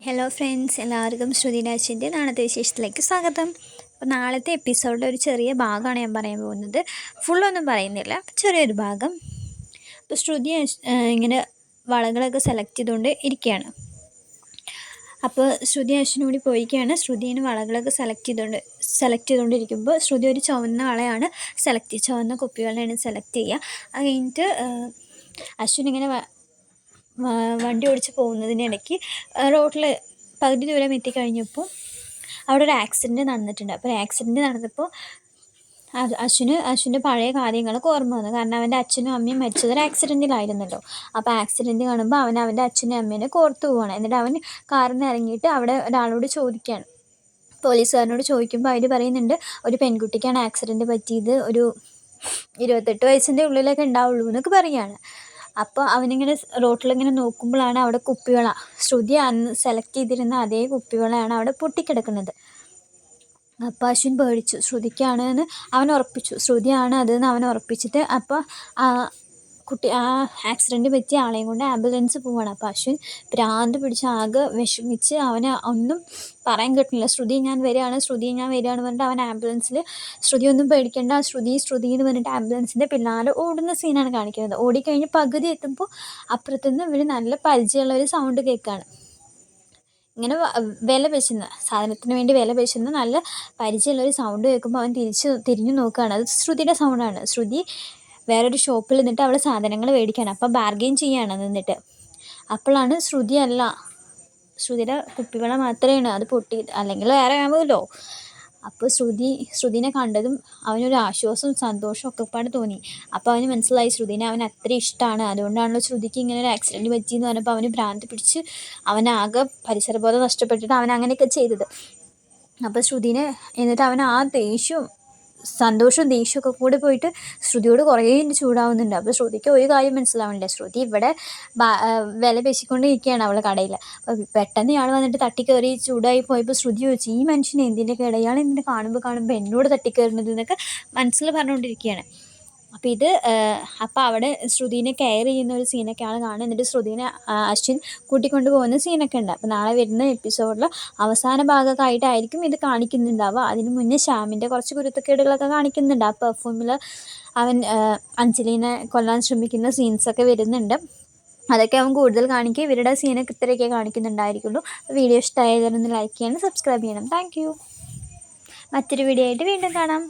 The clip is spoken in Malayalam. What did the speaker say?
ഹലോ ഫ്രണ്ട്സ് എല്ലാവർക്കും ശ്രുതി രാജിന്റെ നാളത്തെ വിശേഷത്തിലേക്ക് സ്വാഗതം. അപ്പോൾ നാളത്തെ എപ്പിസോഡിൽ ഒരു ചെറിയ ഭാഗമാണ് ഞാൻ പറയാൻ പോകുന്നത്. ഫുള്ളൊന്നും പറയുന്നില്ല ചെറിയൊരു ഭാഗം. അപ്പോൾ ശ്രുതി ഇങ്ങനെ വളകളൊക്കെ സെലക്ട് ചെയ്തുകൊണ്ട് ഇരിക്കുകയാണ്. അപ്പോൾ ശ്രുതി അശ്വിനും കൂടി പോയിരിക്കുകയാണ്. ശ്രുതിന് വളകളൊക്കെ സെലക്ട് ചെയ്തുകൊണ്ട് സെലക്ട് ചെയ്തുകൊണ്ടിരിക്കുമ്പോൾ ശ്രുതി ഒരു ചുവന്ന വളയാണ് സെലക്ട് ചുവന്ന കുപ്പിവളയാണ് സെലക്ട് ചെയ്യുക. അത് കഴിഞ്ഞിട്ട് അശ്വിൻ ഇങ്ങനെ വണ്ടി ഓടിച്ച് പോകുന്നതിനിടയ്ക്ക് റോഡിൽ പകുതി ദൂരം എത്തിക്കഴിഞ്ഞപ്പോൾ അവിടെ ഒരു ആക്സിഡന്റ് നടന്നിട്ടുണ്ട് അപ്പോൾ ആക്സിഡന്റ് നടന്നപ്പോൾ അശ്വിന് അശ്വിന്റെ പഴയ കാര്യങ്ങളൊക്കെ ഓർമ്മ വന്നു. കാരണം അവന്റെ അച്ഛനും അമ്മയും മരിച്ചത് ഒരു ആക്സിഡന്റിലായിരുന്നല്ലോ അപ്പോൾ ആക്സിഡന്റ് കാണുമ്പോൾ അവൻ അവന്റെ അച്ഛനും അമ്മേനെ കോർത്ത് പോവാണ്. എന്നിട്ട് അവൻ കാറിൽ നിന്ന് ഇറങ്ങിയിട്ട് അവിടെ ഒരാളോട് ചോദിക്കുകയാണ് പോലീസുകാരനോട് ചോദിക്കുമ്പോൾ അവർ പറയുന്നുണ്ട് ഒരു പെൺകുട്ടിക്കാണ് ആക്സിഡന്റ് പറ്റിയത്. ഒരു ഇരുപത്തെട്ട് വയസ്സിന്റെ ഉള്ളിലൊക്കെ ഉണ്ടാവുള്ളൂ എന്നൊക്കെ പറയുകയാണ് അപ്പോൾ അവനിങ്ങനെ റോട്ടിലിങ്ങനെ നോക്കുമ്പോഴാണ് അവിടെ കുപ്പിവള ശ്രുതി അന്ന് സെലക്ട് ചെയ്തിരുന്ന അതേ കുപ്പിവളയാണ് അവിടെ പൊട്ടിക്കിടക്കുന്നത്. അപ്പോൾ അശ്വിൻ പേടിച്ചു. ശ്രുതിക്കാണ് എന്ന് അവൻ ഉറപ്പിച്ചു. ശ്രുതിയാണ് അതെന്ന് അവൻ ഉറപ്പിച്ചിട്ട് അപ്പോൾ കുട്ടി ആ ആക്സിഡന്റ് പറ്റിയ ആളെയും കൊണ്ട് ആംബുലൻസ് പോവാണ്. അപ്പോൾ അശ്വിൻ ഭ്രാന്ത് പിടിച്ച് ആകെ വിഷമിച്ച് അവന് ഒന്നും പറയാൻ കിട്ടുന്നില്ല ശ്രുതി ഞാൻ വരികയാണ് ശ്രുതി ഞാൻ വരികയാണ് പറഞ്ഞിട്ട് അവൻ ആംബുലൻസിൽ ശ്രുതി ഒന്നും പേടിക്കേണ്ട ശ്രുതി ശ്രുതി എന്ന് പറഞ്ഞിട്ട് ആംബുലൻസിന്റെ പിന്നാലെ ഓടുന്ന സീനാണ് കാണിക്കുന്നത്. ഓടിക്കഴിഞ്ഞ് പകുതി എത്തുമ്പോൾ അപ്പുറത്തുനിന്ന് ഇവർ നല്ല പരിചയമുള്ള ഒരു സൗണ്ട് കേൾക്കുകയാണ് ഇങ്ങനെ വില പേശുന്ന സാധനത്തിന് വേണ്ടി വില പേശുന്ന നല്ല പരിചയമുള്ള ഒരു സൗണ്ട് കേൾക്കുമ്പോൾ അവൻ തിരിച്ച് തിരിഞ്ഞു നോക്കുകയാണ് അത് ശ്രുതിയുടെ സൗണ്ടാണ് ശ്രുതി വേറൊരു ഷോപ്പിൽ നിന്നിട്ട് അവൾ സാധനങ്ങൾ മേടിക്കാൻ അപ്പോൾ ബാർഗെയിൻ ചെയ്യാണ് നിന്നിട്ട്. അപ്പോഴാണ് ശ്രുതി അല്ല ശ്രുതിയുടെ കുപ്പിവെള്ളം മാത്രമാണ് അത് പൊട്ടി അല്ലെങ്കിൽ വേറെ ആവുമല്ലോ. അപ്പോൾ ശ്രുതി ശ്രുതിനെ കണ്ടതും അവനൊരു ആശ്വാസവും സന്തോഷവും ഒക്കെ പാട് തോന്നി. അപ്പോൾ അവന് മനസ്സിലായി ശ്രുതിനെ അവൻ അത്ര ഇഷ്ടമാണ് അതുകൊണ്ടാണല്ലോ ശ്രുതിക്ക് ഇങ്ങനെ ഒരു ആക്സിഡന്റ് പറ്റിയെന്ന് പറഞ്ഞപ്പോൾ അവന് ഭ്രാന്ത് പിടിച്ച് അവനാകെ പരിസരബോധം നഷ്ടപ്പെട്ടിട്ട് അവൻ അങ്ങനെയൊക്കെ ചെയ്തത്. അപ്പോൾ ശ്രുതിനെ എന്നിട്ട് അവൻ ആ ദേഷ്യവും സന്തോഷവും ദേഷ്യമൊക്കെ കൂടെ പോയിട്ട് ശ്രുതിയോട് കുറേ ചൂടാവുന്നുണ്ട്. അപ്പോൾ ശ്രുതിക്ക് ഒരു കാര്യം മനസ്സിലാവണില്ല ശ്രുതി ഇവിടെ വില പേശിക്കൊണ്ടിരിക്കുകയാണ് അവളെ കടയിൽ. അപ്പോൾ പെട്ടെന്ന് ഇയാൾ വന്നിട്ട് തട്ടിക്കയറി ചൂടായി പോയപ്പോൾ ശ്രുതി ചോദിച്ചു ഈ മനുഷ്യനെ എന്തിന്റെ കേട എന്തിനെ കാണുമ്പോൾ കാണുമ്പോൾ എന്നോട് തട്ടിക്കയറുന്നത്? എന്നൊക്കെ മനസ്സിൽ പറഞ്ഞുകൊണ്ടിരിക്കുകയാണ്. അപ്പോൾ ഇത് അപ്പോൾ അവിടെ ശ്രുതിനെ കെയർ ചെയ്യുന്ന ഒരു സീനൊക്കെ കാണുന്നത്. എന്നിട്ട് ശ്രുതിനെ അശ്വിൻ കൂട്ടിക്കൊണ്ട് പോകുന്ന സീനൊക്കെ ഉണ്ട്. അപ്പോൾ നാളെ വരുന്ന എപ്പിസോഡിൽ അവസാന ഭാഗമൊക്കെ ഇത് കാണിക്കുന്നുണ്ടാവുക. അതിന് മുന്നേ ശ്യാമിന്റെ കുറച്ച് കുരുത്തക്കേടുകളൊക്കെ കാണിക്കുന്നുണ്ട്. ആ പെർഫോമിൽ അവൻ അഞ്ജലിനെ കൊല്ലാൻ ശ്രമിക്കുന്ന സീൻസൊക്കെ വരുന്നുണ്ട്. അതൊക്കെ അവൻ കൂടുതൽ കാണിക്കുക ഇവരുടെ സീനൊക്കെ ഇത്രയൊക്കെ കാണിക്കുന്നുണ്ടായിരിക്കുള്ളൂ. വീഡിയോ ഇഷ്ടമായതൊന്ന് ലൈക്ക് ചെയ്യണം സബ്സ്ക്രൈബ് ചെയ്യണം. താങ്ക് മറ്റൊരു വീഡിയോ ആയിട്ട് വീണ്ടും കാണാം.